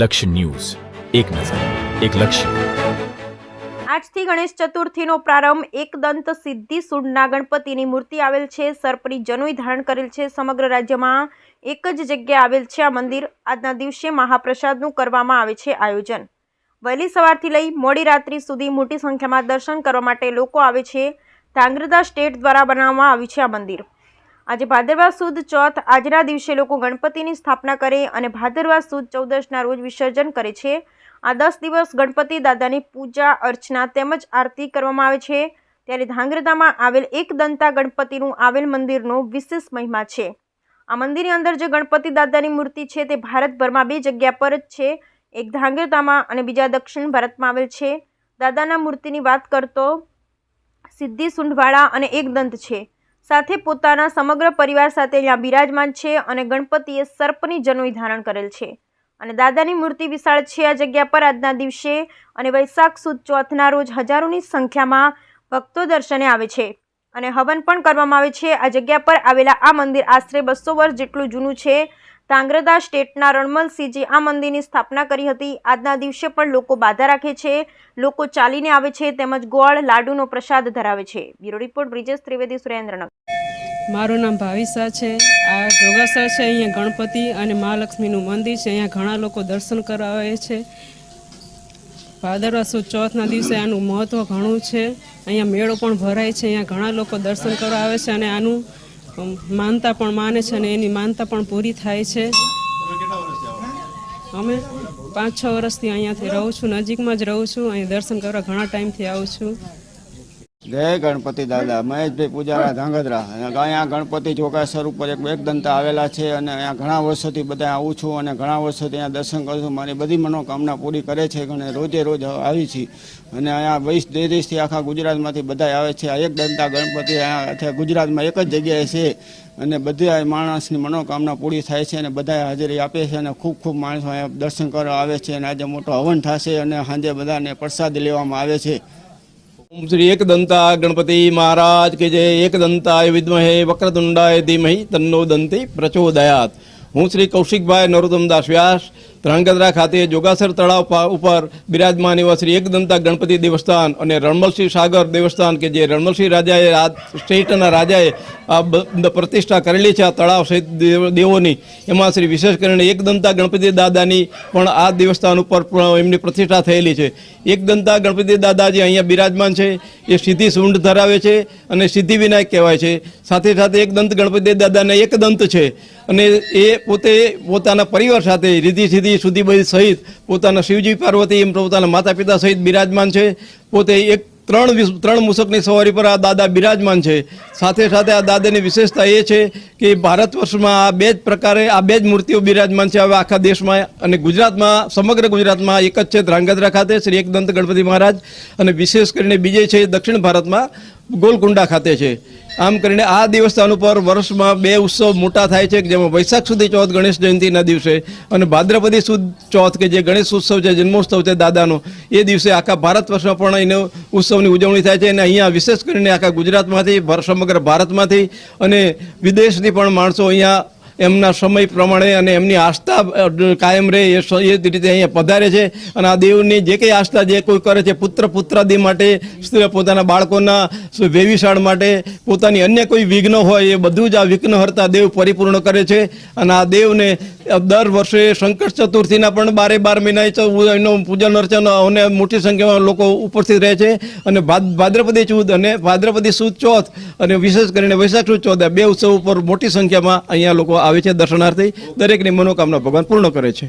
લક્ષ્ય ન્યૂઝ. એક નજર, એક લક્ષ્ય. આજથી ગણેશ ચતુર્થીનો પ્રારંભ એકદંત સિદ્ધિ સુડના ગણપતિની મૂર્તિ આવેલ છે. સર્પની જનોઈ ધારણ કરેલ છે. સમગ્ર રાજ્યમાં એક જ જગ્યાએ આવેલ છે આ મંદિર. આજના દિવસે મહાપ્રસાદનું કરવામાં આવે છે આયોજન. વહેલી સવારથી લઈ મોડી રાત્રિ સુધી મોટી સંખ્યામાં દર્શન કરવા માટે લોકો આવે છે. ધાંગ્રધા સ્ટેટ દ્વારા બનાવવામાં આવ્યું છે આ મંદિર. આજે ભાદરવા સુદ ચોથ આજના દિવસે લોકો ગણપતિની સ્થાપના કરે અને ભાદરવા સુદ ચૌદશના રોજ વિસર્જન કરે છે. આ દસ દિવસ ગણપતિ દાદાની પૂજા, અર્ચના તેમજ આરતી કરવામાં આવે છે. ત્યારે ધાંગ્રધામાં આવેલ એક દંતા ગણપતિનું આવેલ મંદિરનો વિશેષ મહિમા છે. આ મંદિરની અંદર જે ગણપતિ દાદાની મૂર્તિ છે તે ભારતભરમાં બે જગ્યા પર જ છે. એક ધાંગ્રધામાં અને બીજા દક્ષિણ ભારતમાં આવેલ છે. દાદાના મૂર્તિની વાત કરતો સિદ્ધિ સુંઢવાળા અને એકદંત છે. સાથે પોતાના સમગ્ર પરિવાર સાથે ત્યાં બિરાજમાન છે અને ગણપતિએ સર્પની જનોઈ ધારણ કરેલ છે. અને દાદાની મૂર્તિ વિશાળ છે આ જગ્યા પર આજના દિવસે અને વૈશાખ સુદ ચોથના રોજ હજારોની સંખ્યામાં ભક્તો દર્શને આવે છે. અને હવન પણ કરવામાં આવે છે. આ જગ્યા પર આવેલા આ મંદિર આશરે બસો વર્ષ જેટલું જૂનું છે. તાંગ્રધા સ્ટેટના રણમલસિંહજી આ મંદિરની સ્થાપના કરી હતી. આજના દિવસે પણ લોકો બાધા રાખે છે. લોકો ચાલીને આવે છે તેમજ ગોળ લાડુનો પ્રસાદ ધરાવે છે. Bureau report, Brijesh Trivedi, Surendranagar. મારું નામ ભાવિસા છે. આ જોગાસા છે, અહીંયા ગણપતિ અને મહાલક્ષ્મીનું મંદિર છે. અહીંયા ઘણા લોકો દર્શન કરવા આવે છે. ભાદરવા સુદ ચોથના દિવસે આનું મહત્ત્વ ઘણું છે. અહીંયા મેળો પણ ભરાય છે. અહીંયા ઘણા લોકો દર્શન કરવા આવે છે અને આનું માનતા પણ માને છે અને એની માનતા પણ પૂરી થાય છે. અમે પાંચ છ વર્ષથી અહીંયાથી રહું છું, નજીકમાં જ રહું છું, અહીં દર્શન કરવા ઘણા ટાઈમથી આવું છું. જય ગણપતિ દાદા, મહેશભાઈ પૂજારા ધાંગધ્રા. અહીંયા ગણપતિ ચોકાસર ઉપર એક દંતા આવેલા છે અને અહીંયા ઘણા વર્ષોથી બધા આવું છું અને ઘણા વર્ષોથી અહીંયા દર્શન કરું છું. મારી બધી મનોકામના પૂરી કરે છે અને રોજે રોજ આવી છીએ અને અહીંયા વૈશ દેશથી આખા ગુજરાતમાંથી બધા આવે છે. આ એકદંતા ગણપતિ અહીંયા ગુજરાતમાં એક જ જગ્યાએ છે અને બધા માણસની મનોકામના પૂરી થાય છે અને બધા હાજરી આપે છે અને ખૂબ ખૂબ માણસો અહીંયા દર્શન કરવા આવે છે અને આજે મોટો હવન થશે અને સાંજે બધાને પ્રસાદ લેવામાં આવે છે. શ્રી એકદંતા ગણપતિ મહારાજ કે જે એકદંતાય વિદ્મહે વક્રતુંડાય ધીમહી તન્નો દંતી પ્રચોદયાત હું શ્રી કૌશિકભાઈ નરોત્તમદાસ વ્યાસ, ધ્રાંગધ્રા ખાતે જોગાસર તળાવ ઉપર બિરાજમાન એવા શ્રી એકદંતા ગણપતિ દેવસ્થાન અને રણમલસિંહ સાગર દેવસ્થાન કે જે રણમલસિંહ રાજાએ આ સ્ટેટના રાજાએ આ પ્રતિષ્ઠા કરેલી છે આ તળાવ સહિત દેવોની. એમાં શ્રી વિશેષ કરીને એકદંતા ગણપતિ દાદાની પણ આ દેવસ્થાન ઉપર એમની પ્રતિષ્ઠા થયેલી છે. એકદંતા ગણપતિ દાદા જે અહીંયા બિરાજમાન છે, એ સિદ્ધિ સૂંઢ ધરાવે છે અને સિદ્ધિ વિનાયક કહેવાય છે. સાથે સાથે એકદંત ગણપતિ દાદાને એકદંત છે અને એ પોતે પોતાના પરિવાર સાથે રીધિ સુધી સહિત પોતાના શિવજી પાર્વતી એમ પોતાના માતા પિતા સહિત બિરાજમાન છે. પોતે એક ત્રણ ત્રણ મુસકની સવારી પર આ દાદા બિરાજમાન છે. સાથે સાથે આ દાદાની વિશેષતા એ છે કે ભારત વર્ષમાં આ બે જ પ્રકારે, આ બે જ મૂર્તિઓ બિરાજમાન છે. હવે આખા દેશમાં અને ગુજરાતમાં, સમગ્ર ગુજરાતમાં એક જ છે ધ્રાંગધ્રા ખાતે, શ્રી એકદંત ગણપતિ મહારાજ. અને વિશેષ કરીને બીજે છે દક્ષિણ ભારતમાં ગોલકુંડા ખાતે છે. આમ કરીને આ દિવસ ઉપર વર્ષમાં બે ઉત્સવ મોટા થાય છે, જેમાં વૈશાખ સુધી ચોથ ગણેશ જયંતિના દિવસે અને ભાદ્રપદી સુદ ચોથ કે જે ગણેશ ઉત્સવ છે, જન્મોત્સવ છે દાદાનો, એ દિવસે આખા ભારત વર્ષમાં પણ એનો ઉત્સવની ઉજવણી થાય છે અને અહીંયા વિશેષ કરીને આખા ગુજરાતમાંથી સમગ્ર ભારતમાંથી અને વિદેશથી પણ માણસો અહીંયા એમના સમય પ્રમાણે અને એમની આસ્થા કાયમ રહે એ એ રીતે અહીંયા પધારે છે. અને આ દેવની જે કંઈ આસ્થા જે કોઈ કરે છે, પુત્ર પુત્રાદી માટે પોતાના બાળકોના વેવિશાળ માટે, પોતાની અન્ય કોઈ વિઘ્ન હોય એ બધું જ આ વિઘ્નહર્તા દેવ પરિપૂર્ણ કરે છે. અને આ દેવને દર વર્ષે શંકર ચતુર્થીના પણ બારે બાર મહિના એનું પૂજન અર્ચન અને મોટી સંખ્યામાં લોકો ઉપસ્થિત રહે છે. અને ભાદ- ભાદ્રપદી ચૌદ અને ભાદ્રપદી સુદ ચોથ અને વિશેષ કરીને વૈશાખ સુદ ચોથ બે ઉત્સવ ઉપર મોટી સંખ્યામાં અહીંયા લોકો આવે છે દર્શનાર્થી. દરેકની મનોકામના ભગવાન પૂર્ણ કરે છે.